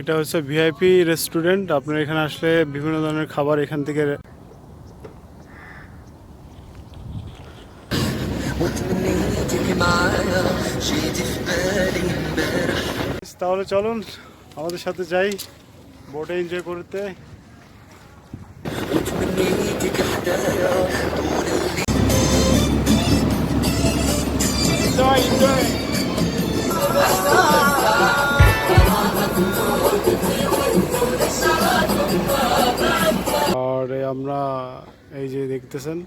এটা হচ্ছে VIP restaurant আপনার এখানে আসলে বিভিন্ন ধরনের খাবার এখান থেকে তাহলে চলুন আমাদের সাথে যাই বোটে এনজয় করতে Enjoy, enjoy. আমরা এই যে দেখতেছেন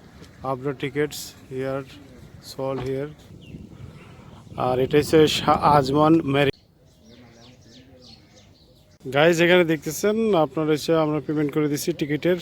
আপনার টিকিটস হিয়ার সল হিয়ার আর এটা হচ্ছে আজমান ম্যারি গাইজ এখানে দেখতেছেন, আপনার হচ্ছে আমরা পেমেন্ট করে দিচ্ছি টিকিটের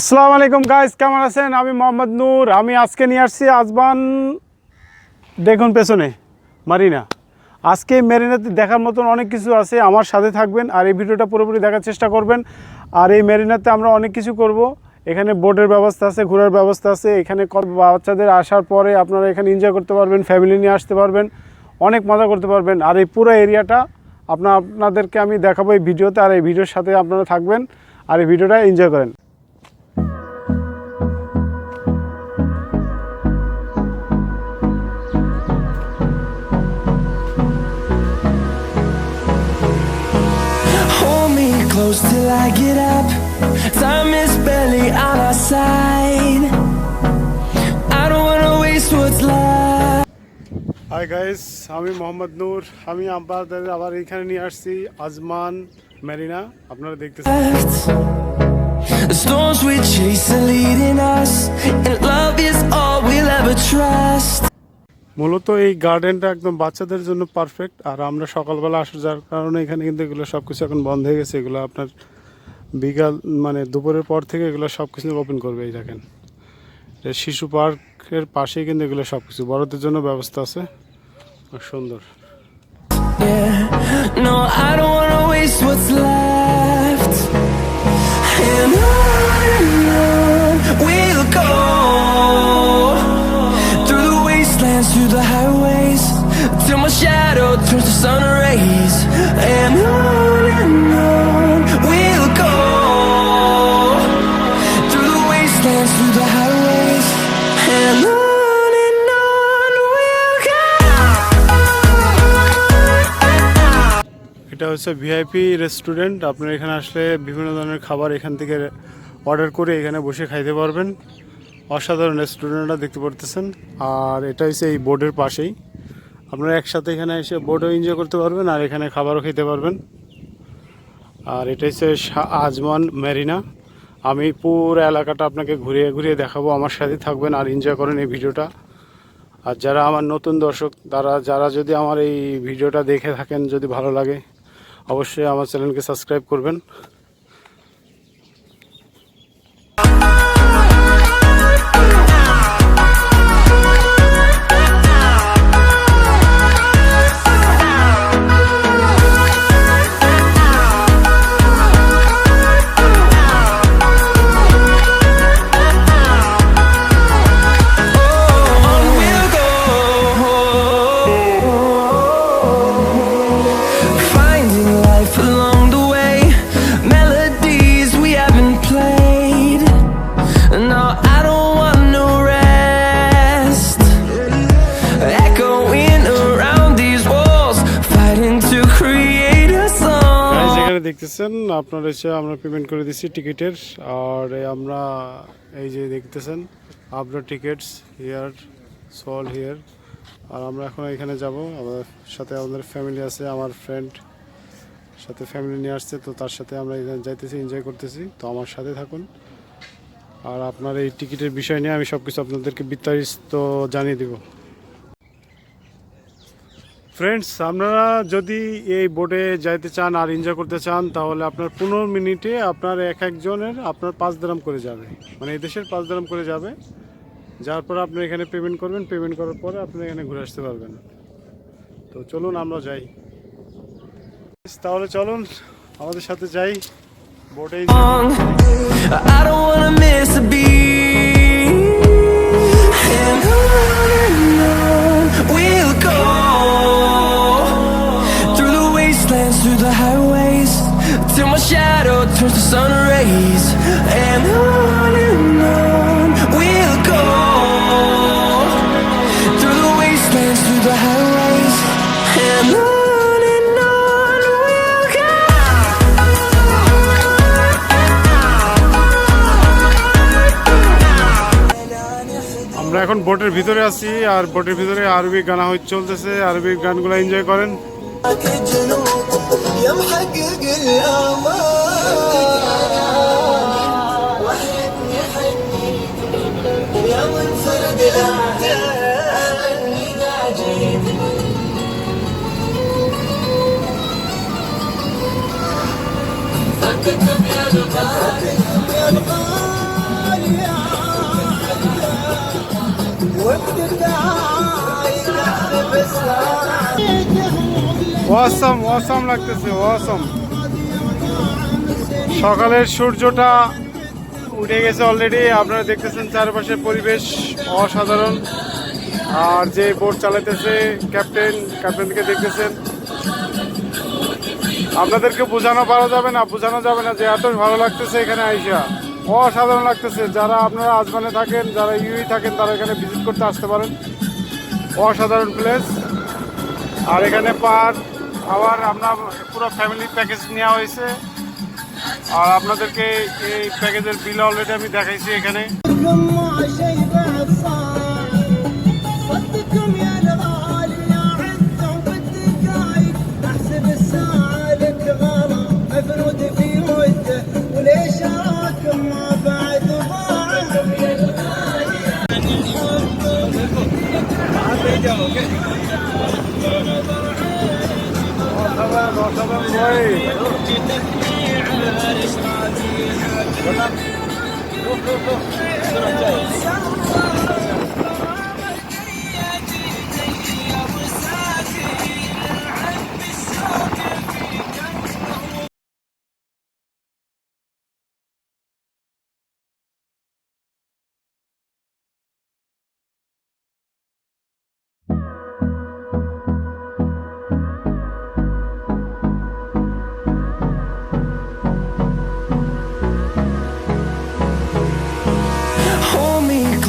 আসসালামু আলাইকুম গাইস কেমন আছেন? আমি মোহাম্মদ নূর। আমি আজকে নিয়ে আসছি আজবান দেখুন পেছনে, মারিনা। আজকে মেরিনাতে দেখার মতন অনেক কিছু আছে, আমার সাথে থাকবেন আর এই ভিডিওটা পুরোপুরি দেখার চেষ্টা করবেন। আর এই মেরিনাতে আমরা অনেক কিছু করব। এখানে বোটের ব্যবস্থা আছে ঘোরার ব্যবস্থা আছে, এখানে বাচ্চাদের আসার পরে আপনারা এখানে এনজয় করতে পারবেন ফ্যামিলি নিয়ে আসতে পারবেন, অনেক মজা করতে পারবেন। আর এই পুরো এরিয়াটা আপনার আপনাদেরকে আমি দেখাবো এই ভিডিওতে, আর এই ভিডিওর সাথে আপনারা থাকবেন, আর এই ভিডিওটা এনজয় করেন। close till I get up. Time is barely on our side. I don't wanna waste what's left. Hi guys আমি মোহাম্মদ নূর আমি আপনাদের আবার এখানে নিয়ে আসছি আজমান মেরিনা আপনারা দেখতেছেন The storms we chase are leading us, and love is all we'll ever trust. মূলত এই গার্ডেনটা একদম বাচ্চাদের জন্য পারফেক্ট আর আমরা সকালবেলা আসা যার কারণে এখানে কিন্তু এগুলো সব কিছু এখন বন্ধ হয়ে গেছে। এগুলো আপনার বিকাল মানে দুপুরের পর থেকে এগুলো সব কিছু ওপেন করবে এই দেখেন। শিশু পার্কের পাশেই কিন্তু এগুলো সব কিছু বড়দের জন্য ব্যবস্থা আছে। সুন্দর। No, I don't wanna waste what's left. And on হচ্ছে ভিআইপি রেস্টুরেন্ট আপনার এখানে আসলে বিভিন্ন ধরনের খাবার এখান থেকে অর্ডার করে এখানে বসে খাইতে পারবেন। অসাধারণ রেস্টুরেন্টটা দেখতে পারতেছেন। আর এটা হচ্ছে এই বোর্ডের পাশেই। আপনারা একসাথে এখানে এসে বোর্ডও এনজয় করতে পারবেন আর এখানে খাবারও খেতে পারবেন। আর এটা হচ্ছে আজমান মেরিনা। আমি পুরো এলাকাটা আপনাকে ঘুরিয়ে ঘুরিয়ে দেখাবো। আমার সাথে থাকবেন আর এনজয় করেন এই ভিডিওটা। আর যারা আমার নতুন দর্শক, তারা যারা যদি আমার এই ভিডিওটা দেখে থাকেন, যদি ভালো লাগে অবশ্যই আমার চ্যানেলকে সাবস্ক্রাইব করবেন। দেখতেছেন, আপনার হচ্ছে আমরা পেমেন্ট করে দিচ্ছি টিকিটের। আর আমরা এই যে দেখতেছেন আপনার টিকিটস হিয়ার সল হিয়ার আর আমরা এখন এখানে যাব, আমাদের সাথে আমাদের ফ্যামিলি আছে, আমার ফ্রেন্ড সাথে ফ্যামিলি নিয়ে আসছে, তো তার সাথে আমরা এখানে যাইতেছি এনজয় করতেছি। তো আমার সাথে থাকুন। আর আপনার এই টিকিটের বিষয় নিয়ে আমি সব কিছু আপনাদেরকে বিস্তারিত জানিয়ে দেব। ফ্রেন্ডস আপনারা যদি এই বোটে যাইতে চান আর এনজয় করতে চান, তাহলে আপনার পনেরো মিনিটে আপনার এক একজনের আপনার পাঁচ দ্রাম করে যাবে। মানে এই দেশের পাঁচ দ্রাম করে যাবে। যার পর আপনি এখানে পেমেন্ট করবেন পেমেন্ট করার পরে আপনি এখানে ঘুরে আসতে পারবেন। তো চলুন, আমরা যাই। তাহলে চলুন, আমাদের সাথে যাই। বোটে আমরা এখন বোটের ভিতরে আছি আর বোটের ভিতরে আরবি গানা হয়ে চলতেছে আরবি গানগুলো এনজয় করেন الجنوب يا محقق الآمال ওয়াসম ওয়াসম লাগতেছে ওয়াসম সকালের সূর্যটা উঠে গেছে অলরেডি আপনারা দেখতেছেন চারপাশের পরিবেশ অসাধারণ। আর যে বোট চালাতেছে ক্যাপ্টেন ক্যাপ্টেনকে দেখতেছেন। আপনাদেরকে বোঝানো পারা যাবে না, বোঝানো যাবে না যে এত ভালো লাগতেছে এখানে আইসা। অসাধারণ লাগতেছে, যারা আপনারা আজমানে থাকেন, যারা ইউই থাকেন, তারা এখানে ভিজিট করতে আসতে পারেন। অসাধারণ প্লেস। আর এখানে পার আবার আমরা পুরো ফ্যামিলি প্যাকেজ নেওয়া হয়েছে। আর আপনাদেরকে এই প্যাকেজের বিল অলরেডি আমি দেখাইছি এখানে। অসাধারণ অসাধারণ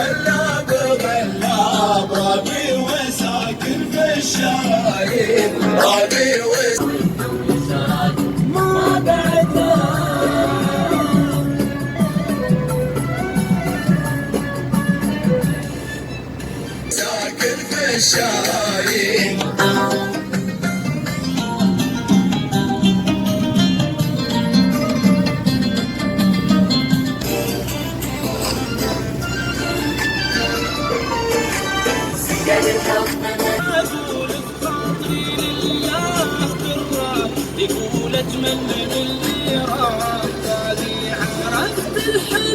வல்ல the